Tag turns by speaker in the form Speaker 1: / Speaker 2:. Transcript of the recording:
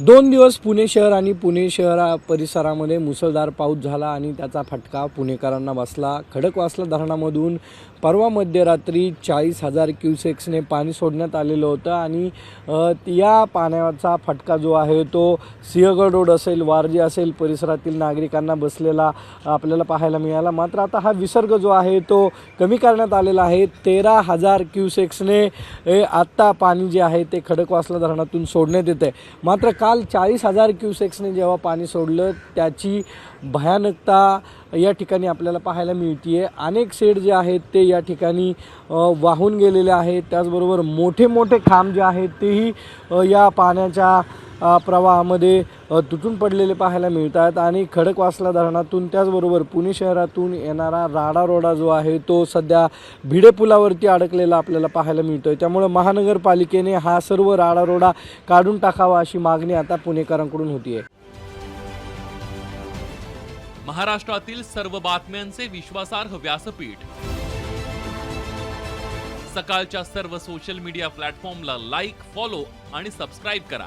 Speaker 1: दोन दिवस पुणे शहर आणि पुणे शहरा परिसरामध्ये मुसळधार पाऊस झाला आणि त्याचा फटका पुणेकरांना बसला. खडकवासला धरणामधून. परवा मध्यरात्री चाळीस हजार क्युसेक्सने पाणी सोडण्यात आलेलं होतं आणि या पाण्याचा फटका जो आहे तो सिंहगड रोड असेल वारजे असेल परिसरातील नागरिकांना बसलेला आपल्याला पाहायला मिळाला. मात्र आता हा विसर्ग जो आहे तो कमी करण्यात आलेला आहे. तेरा हजार क्युसेक्सने आत्ता पाणी जे आहे ते खडकवासला धरणातून सोडण्यात येतं आहे मात्र काल चाळीस हजार क्युसेक्सने जेव्हा पाणी सोडलं त्याची भयानकता या ठिकाणी आपल्याला पाहायला मिळते आहे अनेक शेड जे आहेत ते या ठिकाणी वाहून गेलेले आहेत. त्याचबरोबर मोठे मोठे खांब जे आहेत तेही या पाण्याच्या प्रवाहामध्ये तुटून पडलेले पाहायला मिळतात आणि खडकवासला धरणातून त्याचबरोबर पुणे शहरातून येणारा राडा रोडा जो आहे तो सध्या भिडे पुलावरती अडकलेला आपल्याला पाहायला मिळतो आहे त्यामुळं महानगरपालिकेने हा सर्व राडा रोडा काढून टाकावा अशी मागणी आता पुणेकरांकडून होती आहे
Speaker 2: महाराष्ट्रातील सर्व बातम्यांचे विश्वासार्ह व्यासपीठ. सकाळच्या सर्व सोशल मीडिया प्लॅटफॉर्मला लाईक फॉलो आणि सबस्क्राईब करा.